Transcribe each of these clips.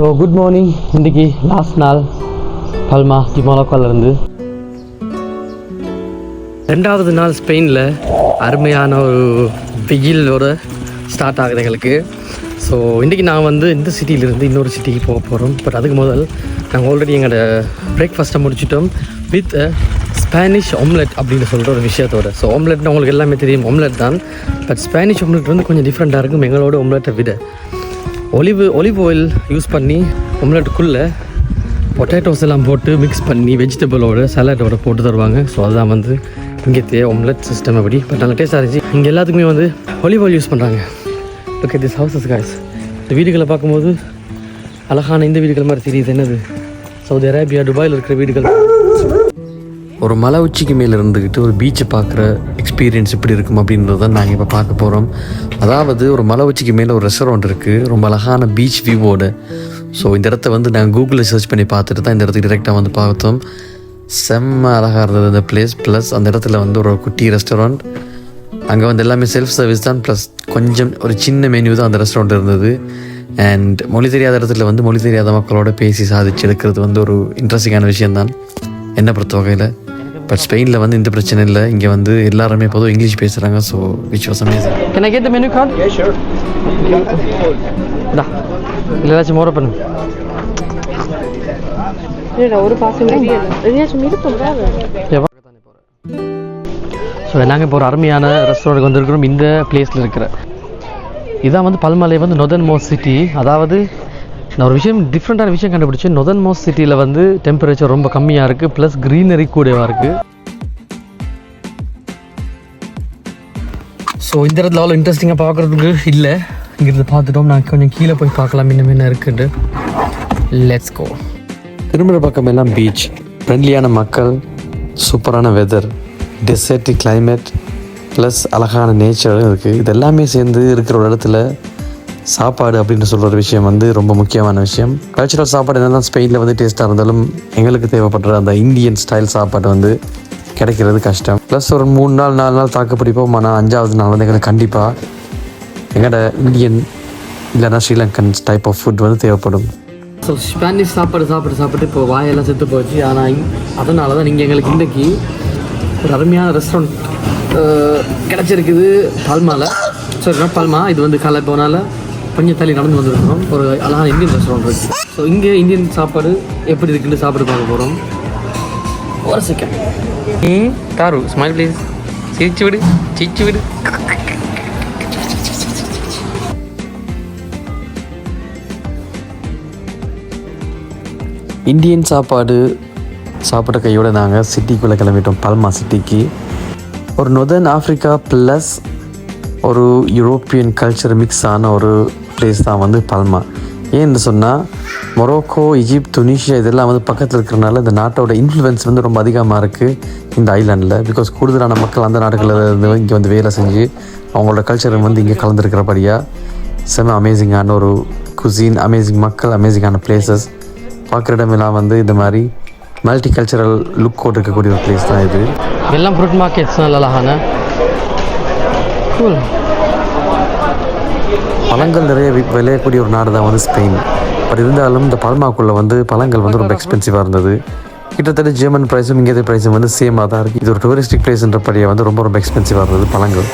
So good morning இன்றைக்கி last நாள் Palma இருந்து ரெண்டாவது நாள் ஸ்பெயினில் அருமையான ஒரு வெயிலோட ஸ்டார்ட் ஆகுது எங்களுக்கு. ஸோ இன்றைக்கி நான் வந்து இந்த சிட்டியிலேருந்து இன்னொரு சிட்டிக்கு போக போகிறோம் பட் அதுக்கு முதல் நாங்கள் ஆல்ரெடி எங்களோட பிரேக்ஃபாஸ்ட்டை முடிச்சிட்டோம் வித் ஸ்பானிஷ் ஆம்லெட் அப்படின்னு சொல்கிற ஒரு விஷயத்தோட. ஸோ ஆம்லெட்னா உங்களுக்கு எல்லாமே தெரியும். ஆம்லெட் தான். பட் ஸ்பானிஷ் ஆம்லெட் வந்து கொஞ்சம் டிஃப்ரெண்ட்டாக இருக்கும். எங்களோட ஆம்லெட்டை விட. ஒலிவு ஒலிவ் ஆயில் யூஸ் பண்ணி ஒம்லெட்டுக்குள்ளே பொட்டேட்டோஸ் எல்லாம் போட்டு மிக்ஸ் பண்ணி வெஜிடபிளோட சலாட்டோட போட்டு தருவாங்க. ஸோ அதுதான் வந்து இங்கே தே சிஸ்டம் அப்படி. பட் நல்ல டேஸ்ட்டாக இருந்துச்சு. இங்கே எல்லாத்துக்குமே வந்து ஒலிவ் ஆயில் யூஸ் பண்ணுறாங்க ஓகே திஸ் ஹவுசஸ் காய்ஸ் இந்த வீடுகளை பார்க்கும்போது அழகான இந்த வீடுகள் மாதிரி தெரியுது. என்னது? சவுதி அரேபியா துபாயில் இருக்கிற வீடுகள். ஒரு மலை உச்சிக்கு மேலே இருந்துக்கிட்டு ஒரு பீச்சை பார்க்குற எக்ஸ்பீரியன்ஸ் எப்படி இருக்கும் அப்படின்றத தான் நாங்கள் இப்போ பார்க்க போகிறோம் அதாவது ஒரு மலை உச்சிக்கு மேலே ஒரு ரெஸ்டாரண்ட் இருக்குது ரொம்ப அழகான பீச் வியூவோட ஸோ இந்த இடத்த வந்து நாங்கள் கூகுளில் சர்ச் பண்ணி பார்த்துட்டு தான் இந்த இடத்துக்கு டிரெக்டாக வந்து பார்த்தோம். செம்ம அழகாக இருந்தது அந்த பிளேஸ் ப்ளஸ் அந்த இடத்துல வந்து ஒரு குட்டி ரெஸ்டாரண்ட் அங்கே வந்து எல்லாமே செல்ஃப் சர்வீஸ் தான். ப்ளஸ் கொஞ்சம் ஒரு சின்ன மெனியூ தான் அந்த ரெஸ்டாரண்ட் இருந்தது. அண்ட் மொழி தெரியாத இடத்துல வந்து மொழி தெரியாத மக்களோட பேசி சாதிச்சு எடுக்கிறது வந்து ஒரு இன்ட்ரெஸ்டிங்கான விஷயம்தான். என்னை பொறுத்த வகையில்? பட் ஸ்பெயினில் வந்து இந்த பிரச்சனை இல்லை. இங்கே வந்து எல்லாருமே பொதுவாக இங்கிலீஷ் பேசுகிறாங்க so which was amazing Can I get the menu card? Yeah, sure. Da. இல்லை ஏதாச்சும் மோர பண்ணு. ஒரு பாசம் ஸோ நாங்கள் இப்போ ஒரு அருமையான ரெஸ்டாரண்ட் வந்திருக்கிறோம். இந்த பிளேஸில் இருக்கிற. இதான் வந்து பல்மலை வந்து நொதன் மோஸ் சிட்டி அதாவது நான் ஒரு விஷயம் டிஃப்ரெண்ட்டான விஷயம் கண்டுபிடிச்சேன் நொதன் மோஸ்ட் சிட்டியில் வந்து டெம்பரேச்சர் ரொம்ப கம்மியாக இருக்குது ப்ளஸ் க்ரீனரி கூடவாக இருக்குது ஸோ இந்த இடத்துல அவ்வளோ இன்ட்ரெஸ்டிங்காக பார்க்குறதுக்கு இல்லை. இங்கிருந்து பார்த்துட்டோம். நான் கொஞ்சம் கீழே போய் பார்க்கலாம் இன்னும் என்ன இருக்குன்ட்டு. லெட்ஸ் கோ திரும்புகிற பக்கம் எல்லாம் பீச் ஃப்ரெண்ட்லியான மக்கள் சூப்பரான வெதர் டெசர்ட்டி கிளைமேட் ப்ளஸ் அழகான நேச்சரும் இருக்குது இது எல்லாமே சேர்ந்து இருக்கிற ஒரு இடத்துல சாப்பாடு அப்படின்னு சொல்கிற ஒரு விஷயம் வந்து ரொம்ப முக்கியமான விஷயம். கல்ச்சுரல் சாப்பாடு என்னெல்லாம் ஸ்பெயினில் வந்து டேஸ்ட்டாக இருந்தாலும் எங்களுக்கு தேவைப்படுற அந்த இந்தியன் ஸ்டைல் சாப்பாடு வந்து கிடைக்கிறது கஷ்டம். ப்ளஸ் ஒரு மூணு நாள் நாலு நாள் தாக்கு பிடிப்போம் ஆனால் அஞ்சாவது நாள் வந்து எங்களுக்கு கண்டிப்பாக எங்களோட இந்தியன் இல்லைன்னா ஸ்ரீலங்கன் டைப் ஆஃப் ஃபுட் வந்து தேவைப்படும். ஸோ ஸ்பானிஷ் சாப்பாடு சாப்பிட்டு சாப்பிட்டு இப்போ வாயெல்லாம் செத்து போச்சு. ஆனால் அதனால தான் நீங்கள் எங்களுக்கு இன்றைக்கி ஒரு அருமையான ரெஸ்டாரண்ட் கிடச்சிருக்குது. பால்மாவில் சரி பால்மா இது வந்து காலை போனால கொஞ்சம் தள்ளி நடந்து வந்துருக்கோம் ஒரு அழகான இந்தியன் ரெஸ்டாரண்ட் இருக்குது ஸோ இங்கே இந்தியன் சாப்பாடு எப்படி இருக்குன்னு சாப்பிட்டு பார்க்க போகிறோம் ஒரு second A Tharu smile please சிரிச்சு விடு சிரிச்சு விடு. இந்தியன் சாப்பாடு சாப்பிட்ட கையோட நாங்கள் சிட்டிக்குள்ளே கிளம்பிட்டோம் பல்மா சிட்டிக்கு. ஒரு நொதர்ன் ஆஃப்ரிக்கா ப்ளஸ் ஒரு யூரோப்பியன் கல்ச்சர் மிக்ஸ் ஆன ஒரு பிளேஸ் தான் வந்து பல்மா ஏன்னு சொன்னால் மொரோக்கோ ஈஜிப்ட் துனிஷியா இதெல்லாம் வந்து பக்கத்தில் இருக்கிறனால இந்த நாட்டோட இன்ஃப்ளூயன்ஸ் வந்து ரொம்ப அதிகமாக இருக்குது இந்த ஐலாண்டில் பிகாஸ் கூடுதலான மக்கள் அந்த நாடுகளில் இருந்து இங்கே வந்து வேலை செஞ்சு அவங்களோட கல்ச்சர் வந்து இங்கே கலந்துருக்கிறபடியாக செம அமேசிங்கான ஒரு குசின் அமேசிங் மக்கள் அமேசிங்கான பிளேசஸ் பார்க்குற இடமெல்லாம் வந்து இந்த மாதிரி மல்டி கல்ச்சரல் லுக் இருக்கக்கூடிய ஒரு பிளேஸ் தான் இது. எல்லாம் ஃப்ரூட் மார்க்கெட்ஸ் நல்லா அழகான. பழங்கள் நிறைய விளையக்கூடிய ஒரு நாடு தான் வந்து ஸ்பெயின். பட் இருந்தாலும் இந்த பல்மாக்குள்ளே வந்து பழங்கள் வந்து ரொம்ப எக்ஸ்பென்சிவாக இருந்தது. கிட்டத்தட்ட ஜெர்மன் ப்ரைஸும் இங்கே ப்ரைஸும் வந்து சேமாக தான் இருக்குது இது ஒரு டூரிஸ்டிக் பிளேஸ்ன்றபடியே வந்து ரொம்ப ரொம்ப எக்ஸ்பென்சிவாக இருந்தது பழங்கள்.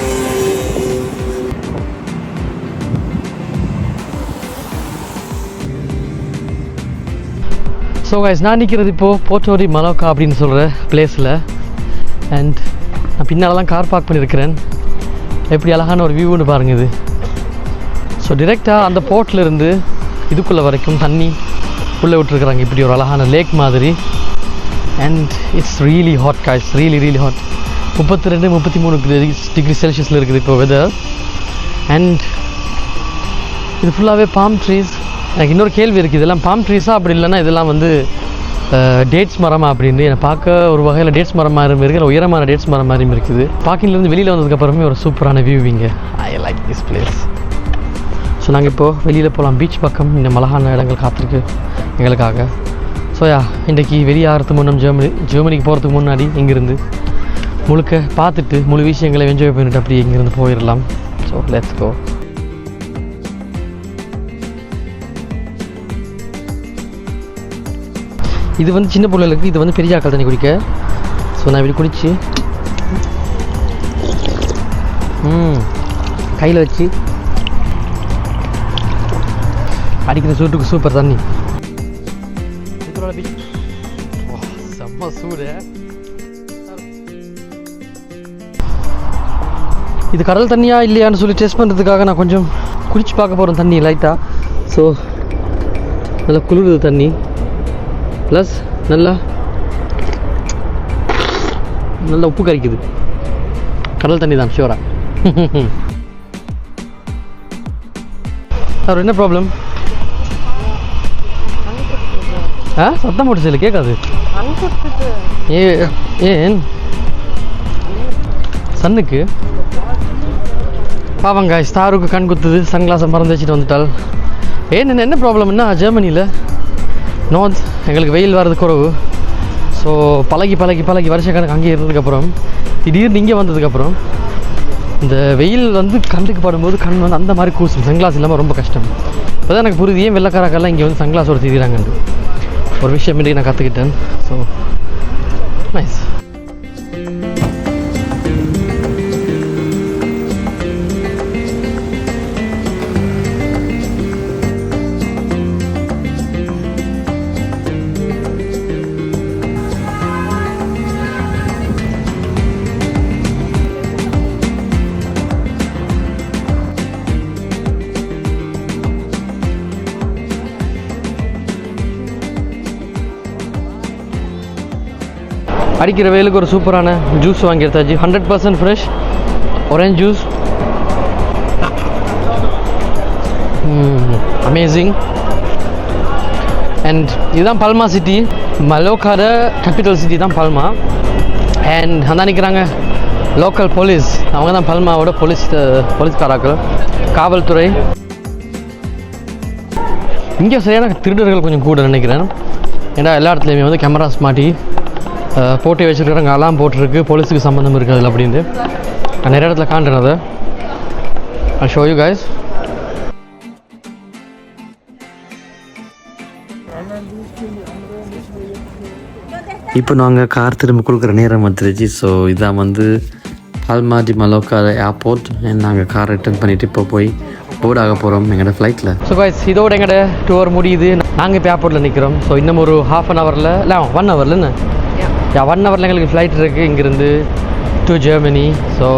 ஸோ கைஸ் நான் நிற்கிறது இப்போது போட்டோரி மலோக்கா அப்படின்னு சொல்கிற பிளேஸில் அண்ட் நான் பின்னால் தான் கார் பார்க் பண்ணியிருக்கிறேன் எப்படி அழகான ஒரு வியூன்னு பாருங்க இது. ஸோ டிரெக்டாக அந்த போர்ட்ல இருந்து இதுக்குள்ளே வரைக்கும் தண்ணி உள்ளே விட்டுருக்குறாங்க. இப்படி ஒரு அழகான லேக் மாதிரி. And it's really hot guys really really hot முப்பத்தி ரெண்டு முப்பத்தி மூணு டிகிரி செல்சியஸில் இருக்குது இப்போ வெதர் அண்ட் இது ஃபுல்லாகவே பாம் ட்ரீஸ் எனக்கு இன்னொரு கேள்வி இருக்குது இதெல்லாம் பாம் ட்ரீஸாக அப்படி இல்லைன்னா இதெல்லாம் வந்து டேட்ஸ் மரமா அப்படின்னு? என்னை பார்க்க ஒரு வகையில் டேட்ஸ் மரம் மாதிரி இருக்குது உயரமான டேட்ஸ் மரம் மாதிரியும் இருக்குது பார்க்கிங்லேருந்து வெளியில் வந்ததுக்கப்புறமே ஒரு சூப்பரான viewing I like this place so நாங்கள் இப்போது வெளியில் போகலாம் பீச் பக்கம் இந்த மலகான இடங்கள் காத்திருக்கு எங்களுக்காக. ஸோ யா இன்றைக்கி வெளியாகிறதுக்கு முன்னும் ஜெர்மனி ஜெர்மனிக்கு போகிறதுக்கு முன்னாடி இங்கேருந்து முழுக்க பார்த்துட்டு முழு விஷயங்களை என்ஜாய் பண்ணிட்டு அப்படியே இங்கேருந்து போயிடலாம் ஸோ லெட்ஸ் கோ இது வந்து சின்ன பிள்ளைகளுக்கு இது வந்து பெரிய ஆக்கள் தண்ணி குடிக்க. ஸோ நான் இப்படி குடித்து ம் கையில் வச்சு அடிக்கிற சூட்டுக்கு சூப்பர் தண்ணி. செம்ம சூடு. இது கடல் தண்ணியா இல்லையான்னு சொல்லி டெஸ்ட் பண்ணுறதுக்காக நான் கொஞ்சம் குடிச்சு பார்க்க போகிறேன் தண்ணி லைட்டாக ஸோ நல்லா குளிருது தண்ணி. ப்ளஸ் நல்லா நல்லா உப்பு கரிக்குது. கடல் தண்ணி தான் ஷியூரா சார் என்ன ப்ராப்ளம் ஆ? சத்தம் போட்டு சொல்லு கேட்காது ஏ ஏன்? சன்னுக்கு? பாவங்க ஸ்டாருக்கு கண் குத்துது சன்கிளாஸை மறந்து வச்சுட்டு வந்துட்டால் ஏன் என்ன என்ன ப்ராப்ளம்னா ஜெர்மனியில் நார்த் எங்களுக்கு வெயில் வர்றது குறவு. ஸோ பழகி பழகி பழகி வருஷக்கணக்கு அங்கே இருந்ததுக்கப்புறம் திடீர்னு இங்கே வந்ததுக்கப்புறம் இந்த வெயில் வந்து கண்ணுக்கு படும்போது கண் வந்து அந்த மாதிரி கூசும் சன்கிளாஸ் இல்லாமல் ரொம்ப கஷ்டம். இப்போதான் எனக்கு புரியுது ஏன் வெள்ளக்காரக்கெல்லாம் இங்கே வந்து சன்கிளாஸோட திரிகிறாங்கன்னு ஒரு விஷயம் இன்றைக்கி நான் கற்றுக்கிட்டேன். ஸோ நைஸ் அடிக்கிற வெயிலுக்கு ஒரு சூப்பரான ஜூஸ் வாங்கி எடுத்தாச்சு hundred percent fresh orange juice amazing and இதுதான் Palma city Mallorca capital city தான் பல்மா அண்ட் அதான் நிற்கிறாங்க லோக்கல் போலீஸ் அவங்க தான் பல்மாவோட போலீஸ் போலீஸ்காராக்கள் காவல்துறை. இங்கே சரியான திருடர்கள் கொஞ்சம் கூட நினைக்கிறேன். ஏன்னா எல்லா இடத்துலையுமே வந்து கேமராஸ் மாட்டி போட்டு வச்சுருக்காங்க அலாம் போட்டிருக்கு. போலீஸுக்கு சம்மந்தம் இருக்குது அதில் அப்படின்ட்டு. நான் நிறைய இடத்துல காண்றேன் அதை. I show you guys. இப்போ நாங்கள் கார் திரும்ப கொடுக்குற நேரம் வந்துருச்சு. ஸோ இதான் வந்து பால்மாடி மலோக்கா ஏர்போர்ட் நாங்கள் கார் ரிட்டர்ன் பண்ணிவிட்டு இப்போ போய் போர்ட் ஆக போகிறோம் எங்களோட ஃப்ளைட்டில் ஸோ guys இதோட எங்களோட டூர் முடியுது. நாங்கள் இப்போ ஏர்போர்ட்டில் நிற்கிறோம் ஸோ இன்னும் ஒரு ஹாஃப் அன் ஹவரில் இல்லை ஒன் ஹவரில் என்ன? யா ஒன் ஹவரில் எங்களுக்கு ஃப்ளைட் இருக்குது இங்கேருந்து to Germany so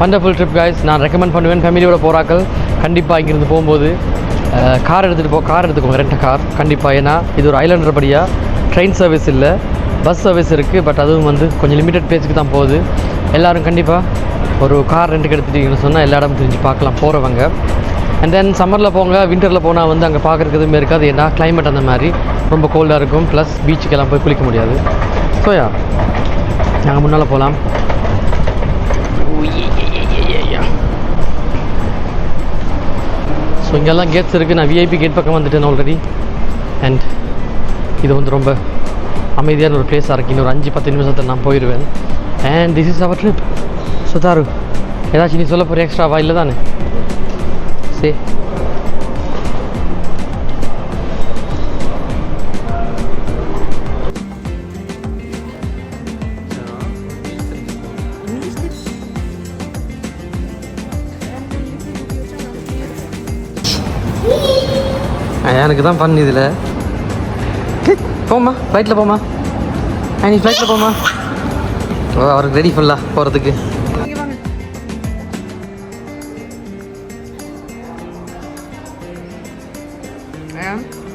wonderful trip guys நான் ரெக்கமெண்ட் பண்ணுவேன். ஃபேமிலியோட போகிறாக்கள் கண்டிப்பாக இங்கேருந்து போகும்போது கார் எடுத்துகிட்டு போ கார் எடுத்துக்கோங்க ரெண்ட் கார் கண்டிப்பாக ஏன்னா இது ஒரு ஐலாண்டர் படியாக ட்ரெயின் சர்வீஸ் இல்லை பஸ் சர்வீஸ் இருக்குது பட் அதுவும் வந்து கொஞ்சம் லிமிட்டட் பேஸுக்கு தான் போகுது. எல்லோரும் கண்டிப்பாக ஒரு கார் ரெண்டுக்கு எடுத்துட்டீங்கன்னு சொன்னால் எல்லா இடமும் தெரிஞ்சு பார்க்கலாம் போகிறவங்க அண்ட் தென் சம்மரில் போங்க விண்டரில் போனால் வந்து அங்கே பார்க்குறதுக்கு எதுவுமே இருக்காது. ஏன்னா கிளைமேட் அந்த மாதிரி. ரொம்ப கோல்டாக இருக்கும். ப்ளஸ் பீச்சுக்கெல்லாம் போய் குளிக்க முடியாது. ஸோ யா நாங்கள் முன்னால் போகலாம் ஸோ இங்கெல்லாம் கேட்ஸ் இருக்குது நான் விஐபி கேட் பக்கம் வந்துட்டேன் ஆல்ரெடி அண்ட் இது வந்து ரொம்ப அமைதியான ஒரு பிளேஸாக இருக்குது இன்னொரு அஞ்சு பத்து நிமிஷத்தில் நான் போயிடுவேன் and this is our trip so தாரு ஏதாச்சும் நீ சொல்ல போகிற எக்ஸ்ட்ராவா இல்லை தானே? சரி எனக்கு தான் பண்ணு இதில். போம்மா ஃப்ளைட்டில் போமா நீ ஃப்ளைட்டில் போமா ஓ அவருக்கு ரெடி ஃபுல்லாக போகிறதுக்கு Yeah.